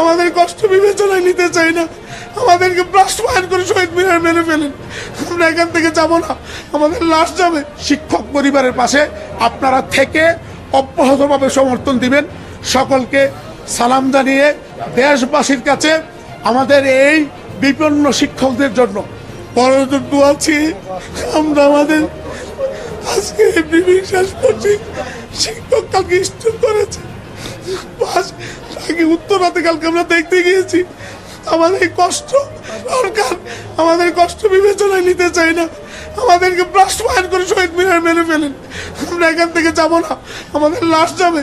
আমাদের কষ্ট বিবেচনায় নিতে চাই না। আমাদেরকে বাস্তবায়ন করে শহীদ মিনার মেরে ফেলেন। আমরা এখান থেকে যাব না। আমাদের লাশ যাবে। শিক্ষক পরিবারের পাশে আপনারা থেকে অব্যাহতভাবে সমর্থন দিবেন। সকলকে সালাম জানিয়ে দেশবাসীর কাছে আমাদের এই বিপন্ন শিক্ষকদের জন্য পরযুদ্ধ আছি আমরা আমাদের আজকে এমনি বিশ্বাস করছি। শিক্ষক কালকে স্ট্রোক করেছে। বাস আগে উত্তরাতে কালকে আমরা দেখতে গিয়েছি। আমাদের কষ্ট সরকার আমাদের কষ্ট বিবেচনায় নিতে চাই না। আমাদেরকে বাস্তবায়ন করে শহীদ মিনার মেরে ফেলেন। আমরা এখান থেকে যাব না। আমাদের লাশ যাবে।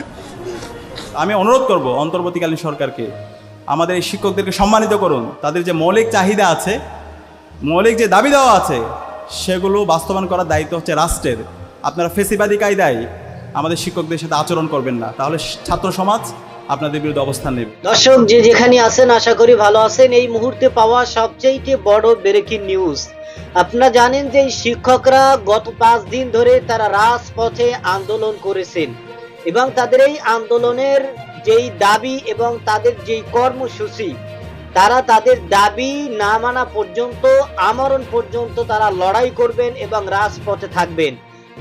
আমি অনুরোধ করব অন্তর্বর্তীকালীন সরকারকে, আমাদের এই শিক্ষকদেরকে সম্মানিত করুন। তাদের যে মৌলিক চাহিদা আছে, মৌলিক যে দাবি দেওয়া আছে, সেগুলো বাস্তবায়ন করার দায়িত্ব হচ্ছে রাষ্ট্রের। আপনারা ফেসিবাদী কায়দায় আমাদের শিক্ষকদের সাথে আচরণ করবেন না। তাহলে ছাত্র সমাজ আপনাদের বিরুদ্ধে অবস্থান নেবে। দর্শক, যে যেখানে আছেন, আশা করি ভালো আছেন। এই মুহূর্তে পাওয়া সবচেয়ে বড় ব্রেকিং নিউজ আপনারা জানেন যে শিক্ষকরা গত পাঁচ দিন ধরে তারা রাজপথে আন্দোলন করেছেন এবং তাদের এই আন্দোলনের যেই দাবি এবং তাদের যেই কর্মসূচি, তারা তাদের দাবি না মানা পর্যন্ত, আমরণ পর্যন্ত তারা লড়াই করবেন এবং রাজপথে থাকবেন।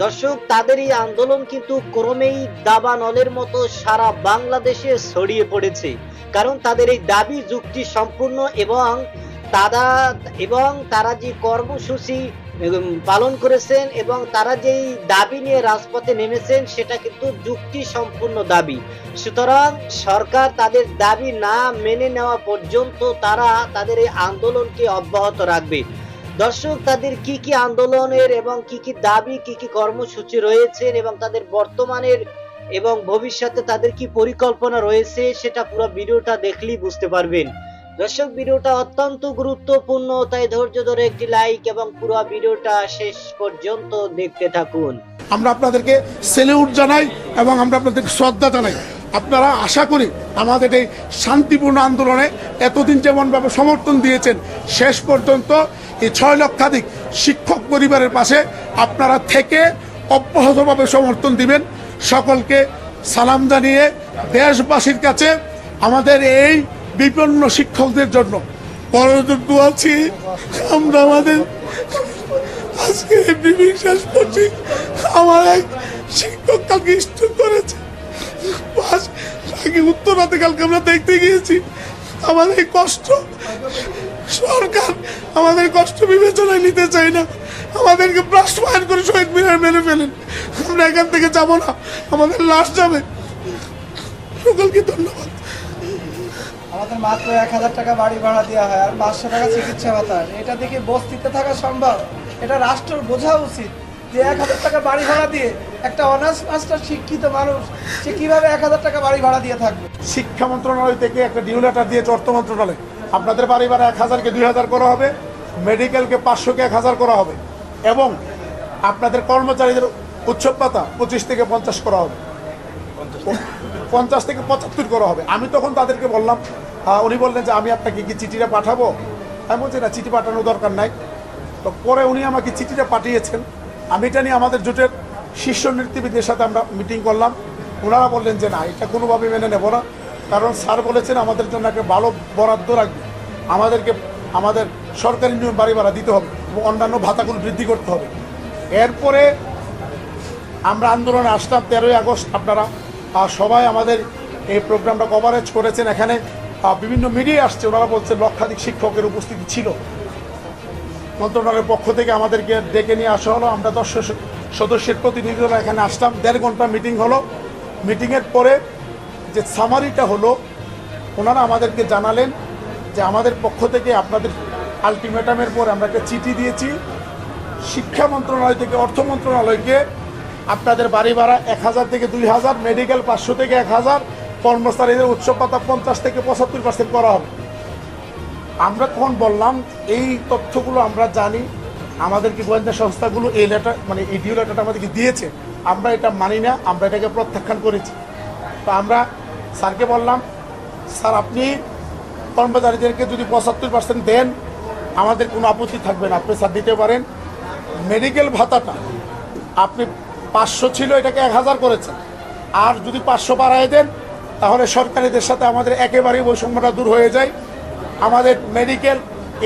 দর্শক, তাদের এই আন্দোলন কিন্তু ক্রমেই দাবানলের মতো সারা বাংলাদেশে ছড়িয়ে পড়েছে। কারণ তাদের এই দাবি, যুক্তি সম্পূর্ণ এবং তারা এবং তারা যে কর্মসূচি পালন করেছেন এবং তারা যেই দাবি নিয়ে রাজপথে নেমেছেন, সেটা কিন্তু যুক্তি সম্পূর্ণ দাবি। সুতরাং সরকার তাদের দাবি না মেনে নেওয়া পর্যন্ত তারা তাদের এই আন্দোলনকে অব্যাহত রাখবে। দর্শক, তাদের কি কি আন্দোলনের এবং কি কি দাবি, কি কি কর্মসূচি রয়েছে এবং তাদের বর্তমানের এবং ভবিষ্যতে তাদের কি পরিকল্পনা রয়েছে, সেটা পুরো ভিডিওটা দেখলেই বুঝতে পারবেন। দর্শক, ভিডিওটা অত্যন্ত গুরুত্বপূর্ণ, তাই ধৈর্য ধরে একটি লাইক এবং পুরো ভিডিওটা শেষ পর্যন্ত দেখতে থাকুন। আমরা আপনাদেরকে সেলিউট জানাই এবং আমরা আপনাদেরকে শ্রদ্ধা জানাই। আপনারা আশা করি আমাদের এই শান্তিপূর্ণ আন্দোলনে এতদিন যেমনভাবে সমর্থন দিয়েছেন, শেষ পর্যন্ত এই ছয় লক্ষাধিক শিক্ষক পরিবারের পাশে আপনারা থেকে অব্যাহতভাবে সমর্থন দিবেন। সকলকে সালাম জানিয়ে দেশবাসীর কাছে আমাদের এই বিপন্ন শিক্ষকদের জন্য আছি আমরা আমাদের আজকে বিশ্বাস করছি। আমার এক শিক্ষক কালকে করেছে। বাস আগে উত্তরাতে কালকে আমরা দেখতে গিয়েছি। আমাদের কষ্ট, সরকার আমাদের কষ্ট বিবেচনায় নিতে চাই না। আমাদেরকে বাস্তবায়ন করে শহীদ মিনার মেরে ফেলেন। আমরা এখান থেকে যাব না, আমাদের লাশ যাবে। সকলকে ধন্যবাদ। আমাদের মাত্র এক হাজার টাকা বাড়ি ভাড়া দেওয়া হয় আর পাঁচশো টাকা চিকিৎসা ভাতা। এটা দেখে বস্তিতে থাকা সম্ভব। এটা রাষ্ট্রের বোঝা উচিত। যে এক হাজার টাকা বাড়ি ভাড়া দিয়ে একটা অনার্স মাস্টার শিক্ষিত মানুষ, সে কীভাবে এক হাজার টাকা বাড়ি ভাড়া দিয়ে থাকবে? শিক্ষা মন্ত্রণালয় থেকে একটা ডিউ লেটার দিয়েছে অর্থ মন্ত্রণালয়। আপনাদের বাড়ি ভাড়া এক হাজারকে দুই হাজার করা হবে মেডিকেলকে পাঁচশোকে এক হাজার করা হবে এবং আপনাদের কর্মচারীদের উৎসব পাতা পঁচিশ থেকে পঞ্চাশ করা হবে। পঞ্চাশ থেকে পঁচাত্তর করা হবে। আমি তখন তাদেরকে বললাম উনি বললেন যে আমি আপনাকে কি চিঠিটা পাঠাবো? আমি বলছি, না, চিঠি পাঠানোর দরকার নাই। তো পরে উনি আমাকে চিঠিটা পাঠিয়েছেন। আমি এটা নিয়ে আমাদের জোটের শীর্ষ নেতৃবৃন্দের সাথে আমরা মিটিং করলাম। ওনারা বললেন যে না, এটা কোনোভাবে মেনে নেব না। কারণ স্যার বলেছেন আমাদের জন্য একটা ভালো বরাদ্দ রাখবে। আমাদেরকে, আমাদের সরকারি নিয়ম বাড়ি ভাড়া দিতে হবে এবং অন্যান্য ভাতাগুলো বৃদ্ধি করতে হবে। এরপরে আমরা আন্দোলনে আসলাম তেরোই আগস্ট। আপনারা সবাই আমাদের এই প্রোগ্রামটা কভারেজ করেছেন। এখানে বিভিন্ন মিডিয়া আসছে। ওনারা বলছে লক্ষাধিক শিক্ষকের উপস্থিতি ছিল। মন্ত্রণালয়ের পক্ষ থেকে আমাদেরকে ডেকে নিয়ে আসা হলো। আমরা দশ সদস্যের প্রতিনিধিরা এখানে আসলাম। দেড় ঘণ্টা মিটিং হলো। মিটিংয়ের পরে যে সামারিটা হলো, ওনারা আমাদেরকে জানালেন যে আমাদের পক্ষ থেকে আপনাদের আলটিমেটামের পর আমরা একটা চিঠি দিয়েছি। শিক্ষা মন্ত্রণালয় থেকে, অর্থ মন্ত্রণালয়কে আপনাদের বাড়ি ভাড়া এক হাজার থেকে দুই হাজার মেডিকেল পাঁচশো থেকে এক হাজার, কর্মচারীদের উৎসব পাতা পঞ্চাশ থেকে পঁচাত্তর পার্সেন্ট করা হবে। আমরা তখন বললাম, এই তথ্যগুলো আমরা জানি, আমাদেরকে গোয়েন্দা সংস্থাগুলো এই লেটার মানে এই ডিও লেটারটা আমাদেরকে দিয়েছে, আমরা এটা মানি না, আমরা এটাকে প্রত্যাখ্যান করেছি। তো আমরা স্যারকে বললাম, স্যার, আপনি কর্মচারীদেরকে যদি পঁচাত্তর পার্সেন্ট দেন, আমাদের কোনো আপত্তি থাকবে না। আপনি স্যার দিতে পারেন। মেডিকেল ভাতাটা আপনি পাঁচশো ছিল, এটাকে এক হাজার করেছেন। আর যদি পাঁচশো বাড়ায় দেন, তাহলে সরকারিদের সাথে আমাদের একেবারেই বৈষম্যটা দূর হয়ে যায়। আমাদের মেডিকেল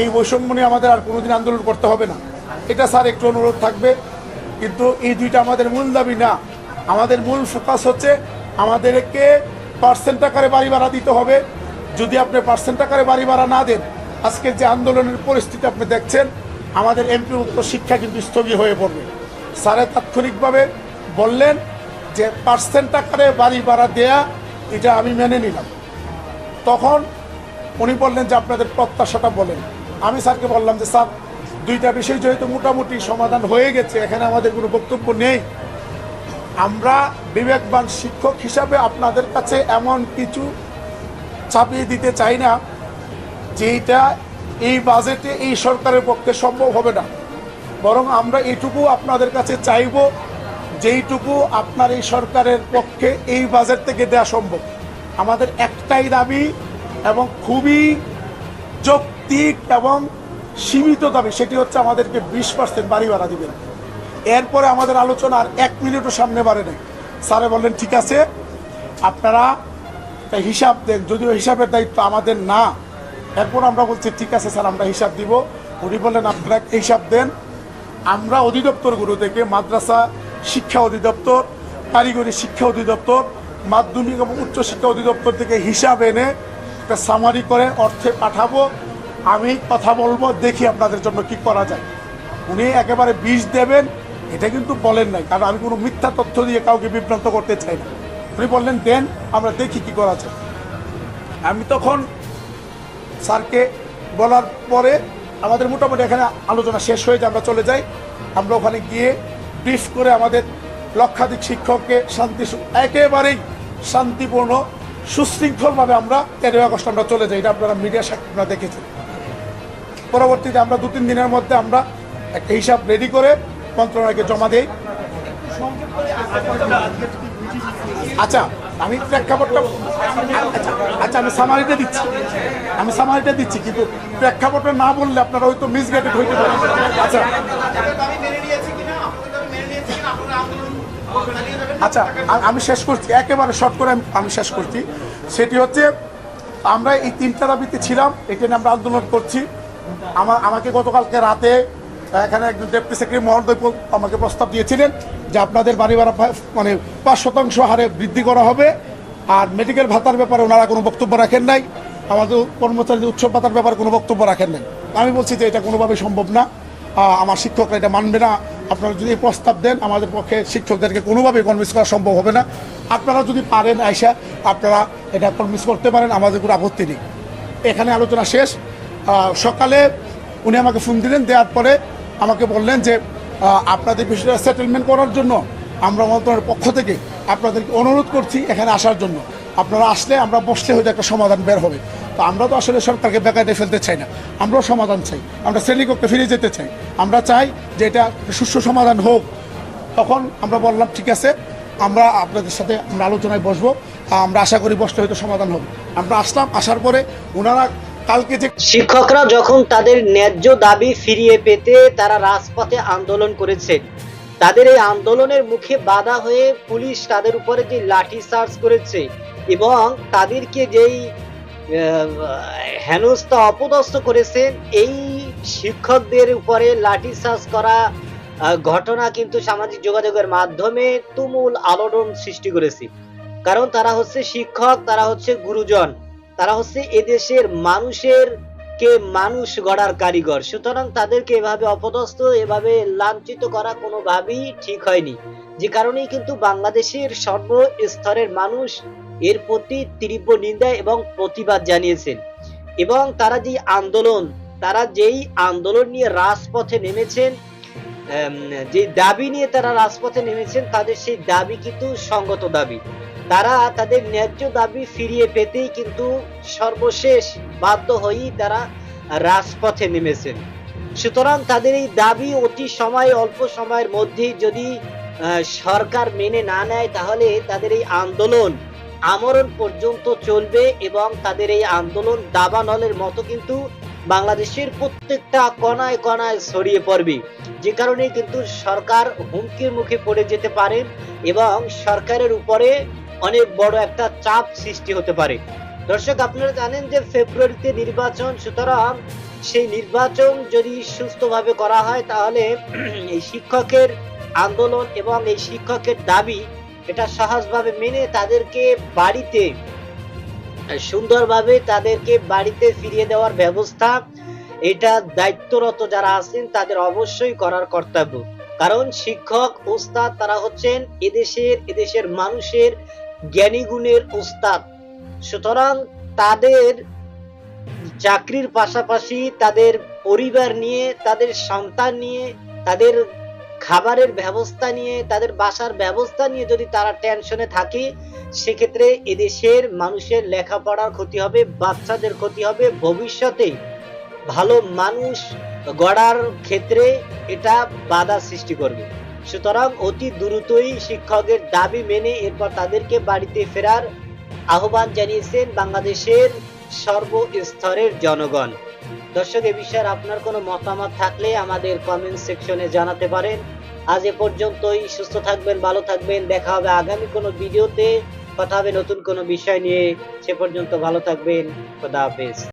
এই বৈষম্য নিয়ে আমাদের আর কোনোদিন আন্দোলন করতে হবে না। এটা স্যার একটু অনুরোধ থাকবে। কিন্তু এই দুইটা আমাদের মূল দাবি না। আমাদের মূল ফোকাস হচ্ছে আমাদেরকে পার্সেন্ট আকারে বাড়ি ভাড়া দিতে হবে। যদি আপনি পার্সেন্ট আকারে বাড়ি ভাড়া না দেন আজকের যে আন্দোলনের পরিস্থিতি আপনি দেখছেন, আমাদের এমপি উত্তর শিক্ষা কিন্তু স্থগিত হয়ে পড়বে। স্যারে তাৎক্ষণিকভাবে বললেন যে পার্সেন্ট আকারে বাড়ি ভাড়া দেয়া, এটা আমি মেনে নিলাম। তখন উনি বললেন যে আপনাদের প্রত্যাশাটা বলেন। আমি স্যারকে বললাম যে, স্যার, দুইটা বিষয় যেহেতু মোটামুটি সমাধান হয়ে গেছে, এখানে আমাদের কোনো বক্তব্য নেই। আমরা বিবেকবান শিক্ষক হিসাবে আপনাদের কাছে এমন কিছু চাপিয়ে দিতে চাই না, যেটা এই বাজেটে, এই সরকারের পক্ষে সম্ভব হবে না। বরং আমরা এইটুকু আপনাদের কাছে চাইব, যেইটুকু আপনার এই সরকারের পক্ষে এই বাজেট থেকে দেওয়া সম্ভব। আমাদের একটাই দাবি এবং খুবই যৌক্তিক এবং সীমিত দাবি, সেটি হচ্ছে আমাদেরকে বিশ পার্সেন্ট বাড়ি ভাড়া দিবেন। এরপরে আমাদের আলোচনা আর এক মিনিটও সামনে বাড়ে নাই। স্যারে বললেন, ঠিক আছে, আপনারা হিসাব দেন। যদিও হিসাবের দায়িত্ব আমাদের না। এরপর আমরা বলছি, ঠিক আছে স্যার, আমরা হিসাব দিব। উনি বললেন, আপনারা হিসাব দেন। আমরা অধিদপ্তরগুলো থেকে মাদ্রাসা শিক্ষা অধিদপ্তর, কারিগরি শিক্ষা অধিদপ্তর, মাধ্যমিক এবং উচ্চ শিক্ষা অধিদপ্তর থেকে হিসাব এনে একটা সামারি করে অর্থে পাঠাবো। আমি কথা বলব, দেখি আপনাদের জন্য কি করা যায়। উনি একেবারে বিষ দেবেন, এটা কিন্তু বলেন নাই, কারণ আমি কোনো মিথ্যা তথ্য দিয়ে কাউকে বিভ্রান্ত করতে চাই না। উনি বললেন, দেন, আমরা দেখি কি করা যায়। আমি তখন স্যারকে বলার পরে আমাদের মোটামুটি এখানে আলোচনা শেষ হয়ে যায়, আমরা চলে যাই। আমরা ওখানে গিয়ে ব্রিফ করে আমাদের লক্ষাধিক শিক্ষককে শান্তি একেবারেই শান্তিপূর্ণ সুশৃঙ্খলভাবে আমরা তেরোই আগস্ট আমরা চলে যাই, এটা আপনারা মিডিয়া সাক্ষী আপনারা দেখেছেন। পরবর্তীতে আমরা দু তিন দিনের মধ্যে আমরা একটা হিসাব রেডি করে মন্ত্রণালয়কে জমা দিই। আচ্ছা আমি প্রেক্ষাপটটা আচ্ছা আচ্ছা আমি সামারিটা দিচ্ছি। আমি সামারিটা দিচ্ছি, কিন্তু প্রেক্ষাপটটা না বললে আপনারা হয়তো মিসগাইডেড হইতে পারেন। আচ্ছা। আচ্ছা আমি শেষ করছি। একেবারে শর্ট করে আমি- আমি শেষ করছি। সেটি হচ্ছে, আমরা এই তিনটা দাবিতে ছিলাম, এটা নিয়ে আমরা আন্দোলন করছি। আমার আমাকে গতকালকে রাতে এখানে একজন ডেপুটি সেক্রেটারি মহোদয় আমাকে প্রস্তাব দিয়েছিলেন যে আপনাদের বাড়ি ভাড়া মানে পাঁচ শতাংশ হারে বৃদ্ধি করা হবে, আর মেডিকেল ভাতার ব্যাপারে ওনারা কোনো বক্তব্য রাখেন নাই, আমাদের কর্মচারীদের উৎসব ভাতার ব্যাপারে কোনো বক্তব্য রাখেন নাই। আমি বলছি যে এটা কোনোভাবে সম্ভব না। আমার শিক্ষকরা এটা মানবে না। আপনারা যদি প্রস্তাব দেন, আমাদের পক্ষে শিক্ষকদেরকে কোনোভাবেই কনভিন্স করা সম্ভব হবে না। আপনারা যদি পারেন আয়সা আপনারা এটা কনভিন্স করতে পারেন, আমাদের কোনো আপত্তি নেই। এখানে আলোচনা শেষ। সকালে উনি আমাকে ফোন দিলেন, দেওয়ার পরে আমাকে বললেন যে আপনাদের বিষয়টা সেটেলমেন্ট করার জন্য আমরা মন্ত্রণালয়ের পক্ষ থেকে আপনাদেরকে অনুরোধ করছি এখানে আসার জন্য। আপনারা আসলে আমরা বসলে হয়তো একটা সমাধান বের হবে। তো আমরা তো আসলে সরকারকে বেকায়দে ফেলতে চাই না। আমরাও সমাধান চাই। আমরা শ্রেণীকক্ষে ফিরে যেতে চাই। আমরা চাই যে এটা সুষ্ঠু সমাধান হোক। তখন আমরা বললাম, ঠিক আছে, আমরা আপনাদের সাথে আমরা আলোচনায় বসবো। আমরা আশা করি বসলে হয়তো সমাধান হবে। আমরা আসলাম, আসার পরে ওনারা কালকে যে শিক্ষকরা যখন তাদের ন্যায্য দাবি ফিরিয়ে পেতে তারা রাজপথে আন্দোলন করেছেন তাদের এই আন্দোলনের মুখে বাধা হয়ে পুলিশ তাদের উপরে যে লাঠি চার্জ করেছে এবং তাদেরকে যেই হেনস্থা অপদস্থ করেছেন এই শিক্ষকদের উপরে লাঠি চার্জ করা ঘটনা কিন্তু সামাজিক যোগাযোগের মাধ্যমে তুমুল আলোড়ন সৃষ্টি করেছে। কারণ তারা হচ্ছে শিক্ষক, তারা হচ্ছে গুরুজন, তারা হচ্ছে এদেশের মানুষের কে মানুষ গড়ার কারিগর। সুতরাং তাদেরকে এভাবে অপদস্থ, এভাবে লাঞ্ছিত করা কোনোভাবেই ঠিক হয়নি। যে কারণেই কিন্তু বাংলাদেশের সর্বস্তরের মানুষ এর প্রতি তীব্র নিন্দা এবং প্রতিবাদ জানিয়েছেন। এবং তারা যে আন্দোলন, তারা যেই আন্দোলন নিয়ে রাজপথে নেমেছেন যে দাবি নিয়ে তারা রাজপথে নেমেছেন, তাদের সেই দাবি কিন্তু সঙ্গত দাবি। তারা তাদের ন্যায্য দাবি ফিরিয়ে পেতেই কিন্তু সর্বশেষ বাধ্য হয়েই তারা রাজপথে নেমেছেন। সুতরাং তাদের এই দাবি অতি সময়, অল্প সময়ের মধ্যেই যদি সরকার মেনে না নেয়, তাহলে তাদের এই আন্দোলন আমরণ পর্যন্ত চলবে এবং তাদের এই আন্দোলন দাবানলের মতো কিন্তু বাংলাদেশের প্রত্যেকটা কণায় কণায় ছড়িয়ে পড়বে। যে কারণে কিন্তু সরকার হুমকির মুখে পড়ে যেতে পারেন এবং সরকারের উপরে অনেক বড় একটা চাপ সৃষ্টি হতে পারে। দর্শক, আপনারা জানেন যে ফেব্রুয়ারিতে নির্বাচন, সুতরাং সেই নির্বাচন যদি সুস্থভাবে করা হয়, তাহলে এই শিক্ষকের আন্দোলন এবং এই শিক্ষকের দাবি, এটা সহজভাবে মেনে তাদেরকে বাড়িতে, সুন্দরভাবে তাদেরকে বাড়িতে ফিরিয়ে দেওয়ার ব্যবস্থা, এটা দায়িত্বরত যারা আছেন, তাদের অবশ্যই করার কর্তব্য। কারণ শিক্ষক, ওস্তাদ তারা হচ্ছেন এদেশের এদেশের মানুষের জ্ঞানী গুণের ওস্তাদ। সুতরাং তাদের চাকরির পাশাপাশি তাদের পরিবার নিয়ে, তাদের সন্তান নিয়ে, তাদের খাবারের ব্যবস্থা নিয়ে, তাদের বাসার ব্যবস্থা নিয়ে যদি তারা টেনশনে থাকে, সেক্ষেত্রে এদেশের মানুষের লেখাপড়ার ক্ষতি হবে, বাচ্চাদের ক্ষতি হবে, ভবিষ্যতে ভালো মানুষ গড়ার ক্ষেত্রে এটা বাধা সৃষ্টি করবে। সুতরাং অতি দ্রুতই শিক্ষকের দাবি মেনে এরপর তাদেরকে বাড়িতে ফেরার আহ্বান জানিয়েছেন বাংলাদেশের সর্বস্তরের জনগণ। দর্শক, এ বিষয়ে আপনার কোনো মতামত থাকলে আমাদের কমেন্ট সেকশনে জানাতে পারেন। আজ এ পর্যন্তই, সুস্থ থাকবেন, ভালো থাকবেন, দেখা হবে আগামী কোনো ভিডিওতে। কথা হবে নতুন কোনো বিষয় নিয়ে। সে পর্যন্ত ভালো থাকবেন, খোদা হাফেজ।